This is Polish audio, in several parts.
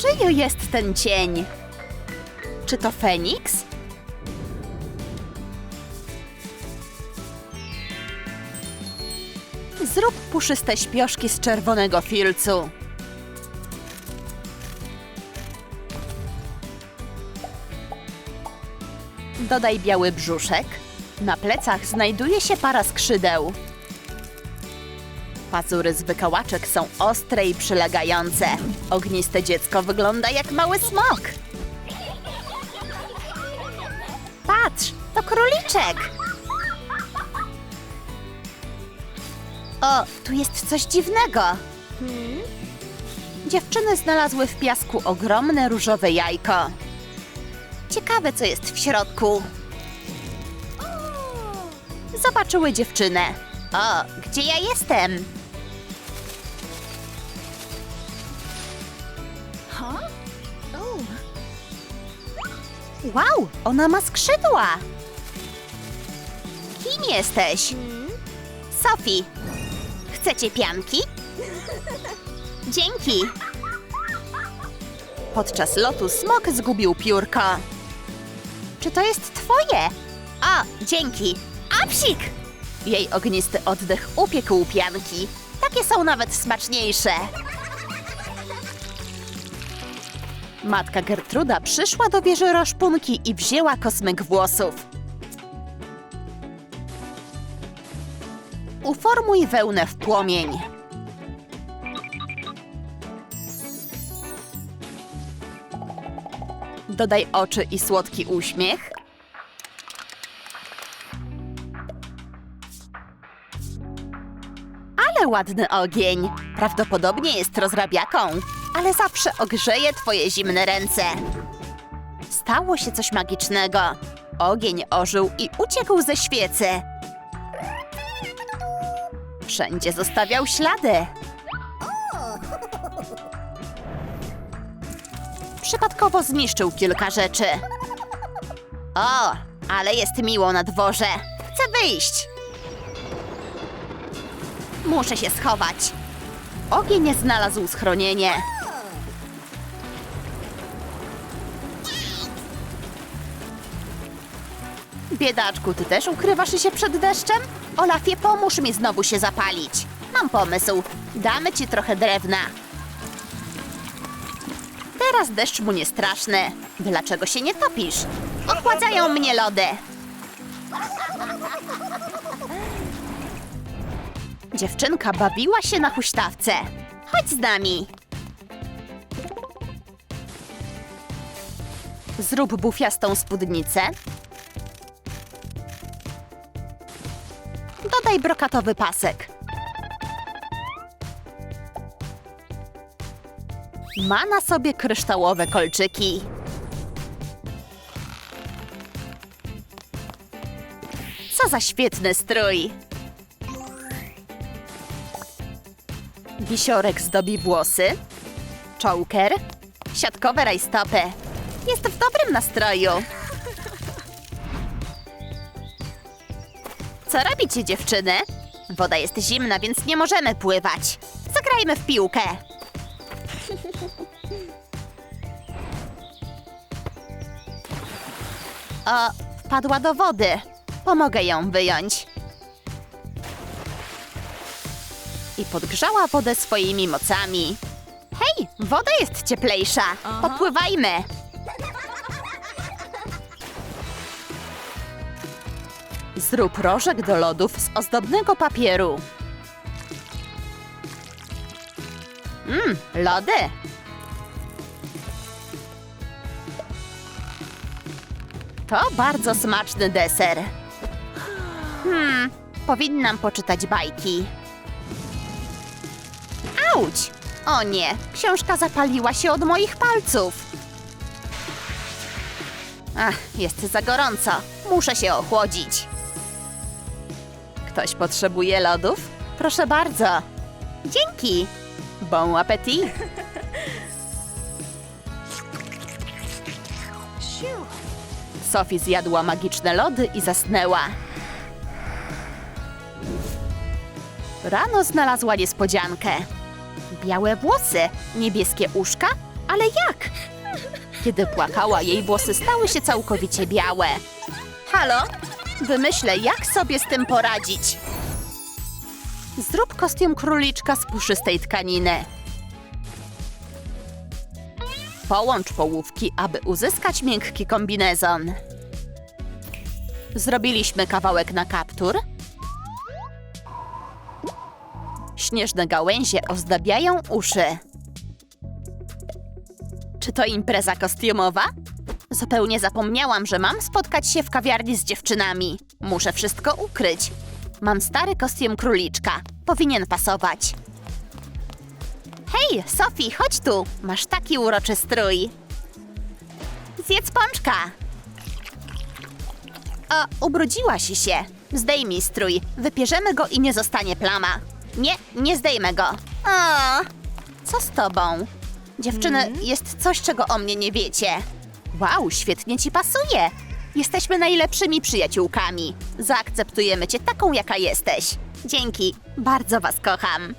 Czyjo jest ten cień? Czy to Feniks? Zrób puszyste śpioszki z czerwonego filcu. Dodaj biały brzuszek. Na plecach znajduje się para skrzydeł. Pazury z wykałaczek są ostre i przylegające. Ogniste dziecko wygląda jak mały smok. Patrz, to króliczek. O, tu jest coś dziwnego. Dziewczyny znalazły w piasku ogromne różowe jajko. Ciekawe, co jest w środku. Zobaczyły dziewczynę. O, gdzie ja jestem? Wow, ona ma skrzydła. Kim jesteś? Sophie. Chcecie pianki? Dzięki. Podczas lotu smok zgubił piórko. Czy to jest twoje? O, dzięki. Apsik! Jej ognisty oddech upiekł pianki. Takie są nawet smaczniejsze. Matka Gertruda przyszła do wieży Roszpunki i wzięła kosmyk włosów. Uformuj wełnę w płomień. Dodaj oczy i słodki uśmiech. Ale ładny ogień. Prawdopodobnie jest rozrabiaką, ale zawsze ogrzeje twoje zimne ręce. Stało się coś magicznego. Ogień ożył i uciekł ze świecy. Wszędzie zostawiał ślady. Przypadkowo zniszczył kilka rzeczy. O, ale jest miło na dworze. Chcę wyjść. Muszę się schować. Ogień znalazł schronienie. Biedaczku, ty też ukrywasz się przed deszczem? Olafie, pomóż mi znowu się zapalić. Mam pomysł. Damy ci trochę drewna. Teraz deszcz mu nie straszny. Dlaczego się nie topisz? Ochładzają mnie lody. Dziewczynka bawiła się na huśtawce. Chodź z nami. Zrób bufiastą spódnicę. Dodaj brokatowy pasek. Ma na sobie kryształowe kolczyki. Co za świetny strój! Wisiorek zdobi włosy. Czołker. Siatkowe rajstopy. Jest w dobrym nastroju. Co robicie, dziewczyny? Woda jest zimna, więc nie możemy pływać. Zagrajmy w piłkę. O, wpadła do wody. Pomogę ją wyjąć. I podgrzała wodę swoimi mocami. Hej, woda jest cieplejsza. Popływajmy. Zrób rożek do lodów z ozdobnego papieru. Mmm, lody. To bardzo smaczny deser. Hmm, powinnam poczytać bajki. Auć! O nie, książka zapaliła się od moich palców. Ach, jest za gorąco. Muszę się ochłodzić. Ktoś potrzebuje lodów? Proszę bardzo. Dzięki. Bon appetit. Sophie zjadła magiczne lody i zasnęła. Rano znalazła niespodziankę. Białe włosy, niebieskie uszka, Ale jak? Kiedy płakała, jej włosy stały się całkowicie białe. Halo? Wymyślę, jak sobie z tym poradzić. Zrób kostium króliczka z puszystej tkaniny. Połącz połówki, aby uzyskać miękki kombinezon. Zrobiliśmy kawałek na kaptur. Śnieżne gałęzie ozdabiają uszy. Czy to impreza kostiumowa? Zupełnie zapomniałam, że mam spotkać się w kawiarni z dziewczynami. Muszę wszystko ukryć. Mam stary kostium króliczka. Powinien pasować. Hej, Sophie, chodź tu. Masz taki uroczy strój. Zjedz pączka. O, ubrudziłaś się. Zdejmij strój. Wypierzemy go i nie zostanie plama. Nie, nie zdejmę go. O, co z tobą? Dziewczyny, jest coś, czego o mnie nie wiecie. Wow, świetnie ci pasuje. Jesteśmy najlepszymi przyjaciółkami. Zaakceptujemy cię taką, jaka jesteś. Dzięki, bardzo was kocham.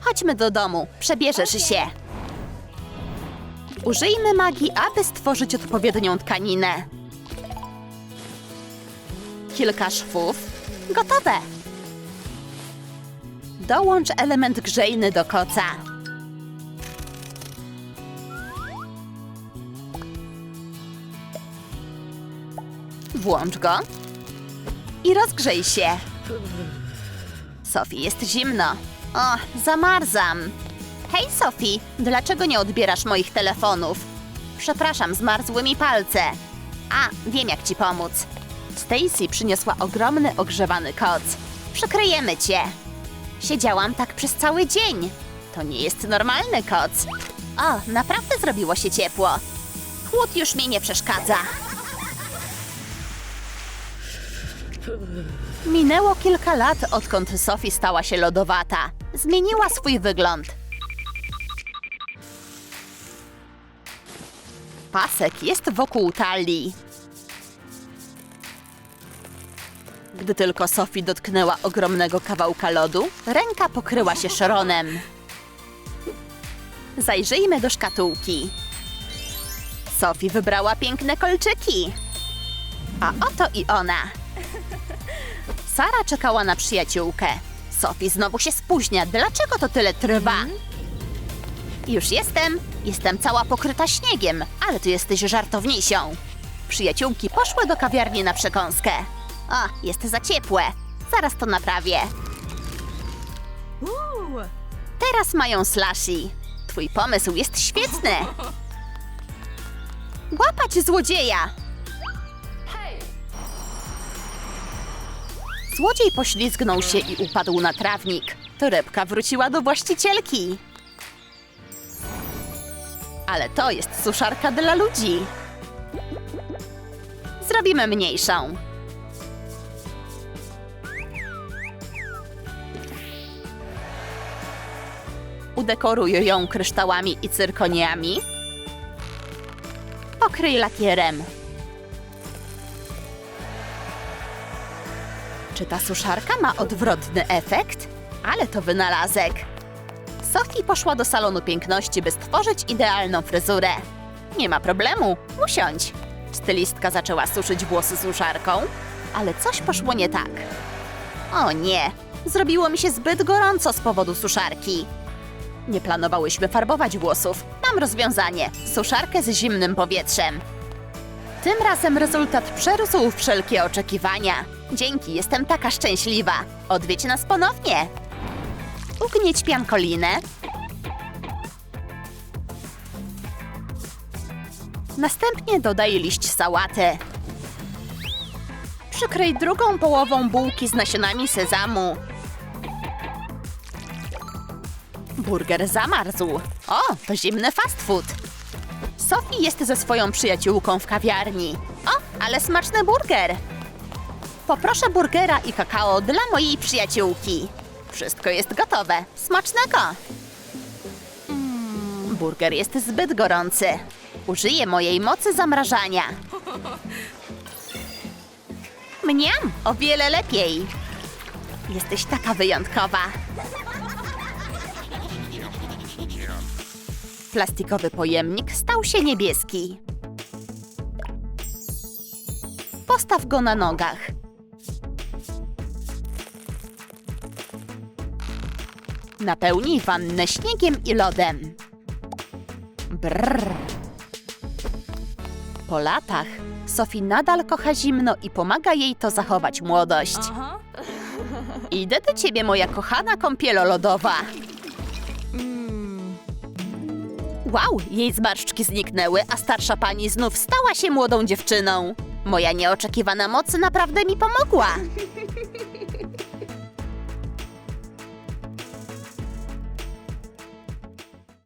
Chodźmy do domu, przebierzesz się. Użyjmy magii, aby stworzyć odpowiednią tkaninę. Kilka szwów. Gotowe. Dołącz element grzejny do koca. Włącz go i rozgrzej się. Sofii, jest zimno. O, zamarzam. Hej, Sofii, dlaczego nie odbierasz moich telefonów? Przepraszam, zmarzły mi palce. A, wiem jak ci pomóc. Stacy przyniosła ogromny ogrzewany koc. Przykryjemy cię. Siedziałam tak przez cały dzień. To nie jest normalny koc. O, naprawdę zrobiło się ciepło. Chłód już mi nie przeszkadza. Minęło kilka lat, odkąd Sophie stała się lodowata. Zmieniła swój wygląd. Pasek jest wokół talii. Gdy tylko Sophie dotknęła ogromnego kawałka lodu, ręka pokryła się szronem. Zajrzyjmy do szkatułki. Sophie wybrała piękne kolczyki. A oto i ona. Sara czekała na przyjaciółkę. Sophie znowu się spóźnia. Dlaczego to tyle trwa? Już jestem. Jestem cała pokryta śniegiem, ale ty jesteś żartowniesią. Przyjaciółki poszły do kawiarni na przekąskę. O, jest za ciepłe. Zaraz to naprawię. Teraz mają slushy. Twój pomysł jest świetny. Łapać złodzieja! Złodziej poślizgnął się i upadł na trawnik. Torebka wróciła do właścicielki. Ale to jest suszarka dla ludzi. Zrobimy mniejszą. Udekoruj ją kryształami i cyrkoniami. Pokryj lakierem. Czy ta suszarka ma odwrotny efekt? Ale to wynalazek. Sophie poszła do salonu piękności, by stworzyć idealną fryzurę. Nie ma problemu, usiądź. Stylistka zaczęła suszyć włosy suszarką, ale coś poszło nie tak. O nie, zrobiło mi się zbyt gorąco z powodu suszarki. Nie planowałyśmy farbować włosów. Mam rozwiązanie. Suszarkę z zimnym powietrzem. Tym razem rezultat przerósł wszelkie oczekiwania. Dzięki, jestem taka szczęśliwa. Odwiedź nas ponownie. Ugnieć piankolinę. Następnie dodaj liść sałaty. Przykryj drugą połową bułki z nasionami sezamu. Burger zamarzł. O, to zimny fast food. Sophie jest ze swoją przyjaciółką w kawiarni. O, ale smaczny burger! Poproszę burgera i kakao dla mojej przyjaciółki. Wszystko jest gotowe. Smacznego! Mm, burger jest zbyt gorący. Użyję mojej mocy zamrażania. Mniam, o wiele lepiej. Jesteś taka wyjątkowa. Plastikowy pojemnik stał się niebieski. Postaw go na nogach. Napełnij wannę śniegiem i lodem. Brrr. Po latach Sophie nadal kocha zimno i pomaga jej to zachować młodość. Idę do ciebie, moja kochana kąpielo lodowa. Wow, jej zmarszczki zniknęły, a starsza pani znów stała się młodą dziewczyną. Moja nieoczekiwana moc naprawdę mi pomogła.